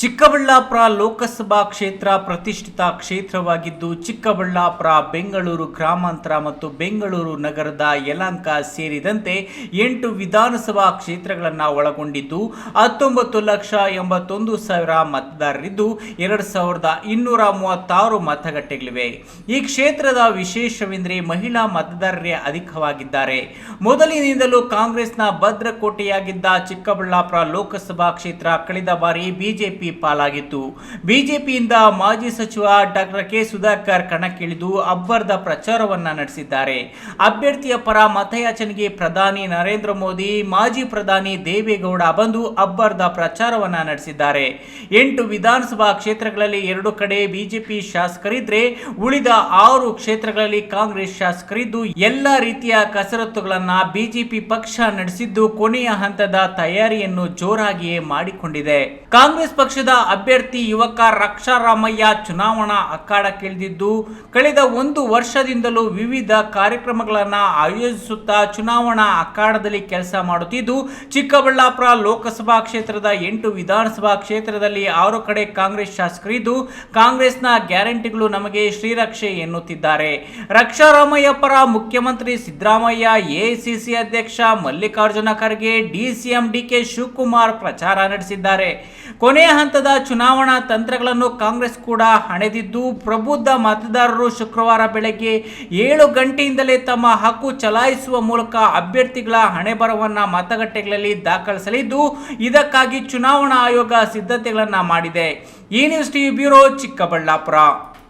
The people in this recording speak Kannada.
Ти ಚಿಕ್ಕಬಳ್ಳಾಪುರ ಲೋಕಸಭಾ ಕ್ಷೇತ್ರ ಪ್ರತಿಷ್ಠಿತ ಕ್ಷೇತ್ರವಾಗಿದ್ದು, ಚಿಕ್ಕಬಳ್ಳಾಪುರ, ಬೆಂಗಳೂರು ಗ್ರಾಮಾಂತರ ಮತ್ತು ಬೆಂಗಳೂರು ನಗರದ ಯಲಹಂಕ ಸೇರಿದಂತೆ ಎಂಟು ವಿಧಾನಸಭಾ ಕ್ಷೇತ್ರಗಳನ್ನು ಒಳಗೊಂಡಿದ್ದು, ಹತ್ತೊಂಬತ್ತು ಲಕ್ಷ ಎಂಬತ್ತೊಂದು ಸಾವಿರ ಮತದಾರರಿದ್ದು, ಎರಡು ಸಾವಿರದ ಇನ್ನೂರ ಮೂವತ್ತಾರು ಮತಗಟ್ಟೆಗಳಿವೆ. ಈ ಕ್ಷೇತ್ರದ ವಿಶೇಷವೆಂದರೆ ಮಹಿಳಾ ಮತದಾರರೇ ಅಧಿಕವಾಗಿದ್ದಾರೆ. ಮೊದಲಿನಿಂದಲೂ ಕಾಂಗ್ರೆಸ್ನ ಭದ್ರಕೋಟೆಯಾಗಿದ್ದ ಚಿಕ್ಕಬಳ್ಳಾಪುರ ಲೋಕಸಭಾ ಕ್ಷೇತ್ರ ಕಳೆದ ಬಾರಿ ಬಿಜೆಪಿ ಪಾಲಾಗಿತ್ತು. ಬಿಜೆಪಿಯಿಂದ ಮಾಜಿ ಸಚಿವ ಡಾಕ್ಟರ್ ಕೆ. ಸುಧಾಕರ್ ಕಣಕ್ಕಿಳಿದು ಅಬ್ಬರದ ಪ್ರಚಾರವನ್ನ ನಡೆಸಿದ್ದಾರೆ. ಅಭ್ಯರ್ಥಿಯ ಪರ ಮತಯಾಚನೆಗೆ ಪ್ರಧಾನಿ ನರೇಂದ್ರ ಮೋದಿ, ಮಾಜಿ ಪ್ರಧಾನಿ ದೇವೇಗೌಡ ಬಂದು ಅಬ್ಬರದ ಪ್ರಚಾರವನ್ನ ನಡೆಸಿದ್ದಾರೆ. ಎಂಟು ವಿಧಾನಸಭಾ ಕ್ಷೇತ್ರಗಳಲ್ಲಿ ಎರಡು ಕಡೆ ಬಿಜೆಪಿ ಶಾಸಕರಿದ್ರೆ ಉಳಿದ ಆರು ಕ್ಷೇತ್ರಗಳಲ್ಲಿ ಕಾಂಗ್ರೆಸ್ ಶಾಸಕರಿದ್ದು ಎಲ್ಲ ರೀತಿಯ ಕಸರತ್ತುಗಳನ್ನ ಬಿಜೆಪಿ ಪಕ್ಷ ನಡೆಸಿದ್ದು ಕೊನೆಯ ಹಂತದ ತಯಾರಿಯನ್ನು ಜೋರಾಗಿಯೇ ಮಾಡಿಕೊಂಡಿದೆ. ಕಾಂಗ್ರೆಸ್ ಪಕ್ಷದ ಅಭ್ಯರ್ಥಿ ಯುವಕ ರಕ್ಷಾರಾಮಯ್ಯ ಚುನಾವಣಾ ಅಖಾಡಕ್ಕಿಳಿದಿದ್ದು ಕಳೆದ ಒಂದು ವರ್ಷದಿಂದಲೂ ವಿವಿಧ ಕಾರ್ಯಕ್ರಮಗಳನ್ನು ಆಯೋಜಿಸುತ್ತಾ ಚುನಾವಣಾ ಅಖಾಡದಲ್ಲಿ ಕೆಲಸ ಮಾಡುತ್ತಿದ್ದು, ಚಿಕ್ಕಬಳ್ಳಾಪುರ ಲೋಕಸಭಾ ಕ್ಷೇತ್ರದ ಎಂಟು ವಿಧಾನಸಭಾ ಕ್ಷೇತ್ರದಲ್ಲಿ ಆರು ಕಡೆ ಕಾಂಗ್ರೆಸ್ ಶಾಸಕರಿದ್ದು, ಕಾಂಗ್ರೆಸ್ನ ಗ್ಯಾರಂಟಿಗಳು ನಮಗೆ ಶ್ರೀರಕ್ಷೆ ಎನ್ನುತ್ತಿದ್ದಾರೆ. ರಕ್ಷಾರಾಮಯ್ಯ ಪರ ಮುಖ್ಯಮಂತ್ರಿ ಸಿದ್ದರಾಮಯ್ಯ, ಎಐಸಿಸಿ ಅಧ್ಯಕ್ಷ Mallikarjuna Kharge, DCM D K Shivakumar ಪ್ರಚಾರ ನಡೆಸಿದ್ದಾರೆ. ಕೊನೆಯ ಹಂತದ ಚುನಾವಣಾ ತಂತ್ರಗಳನ್ನು ಕಾಂಗ್ರೆಸ್ ಕೂಡ ಹಣೆದಿದ್ದು, ಪ್ರಬುದ್ಧ ಮತದಾರರು ಶುಕ್ರವಾರ ಬೆಳಗ್ಗೆ ಏಳು ಗಂಟೆಯಿಂದಲೇ ತಮ್ಮ ಹಕ್ಕು ಚಲಾಯಿಸುವ ಮೂಲಕ ಅಭ್ಯರ್ಥಿಗಳ ಹಣೆಬರವನ್ನ ಮತಗಟ್ಟೆಗಳಲ್ಲಿ ದಾಖಲಿಸಲಿದ್ದು, ಇದಕ್ಕಾಗಿ ಚುನಾವಣಾ ಆಯೋಗ ಸಿದ್ಧತೆಗಳನ್ನು ಮಾಡಿದೆ. ಈ ನ್ಯೂಸ್ ಟಿವಿ ಬ್ಯೂರೋ ಚಿಕ್ಕಬಳ್ಳಾಪುರ.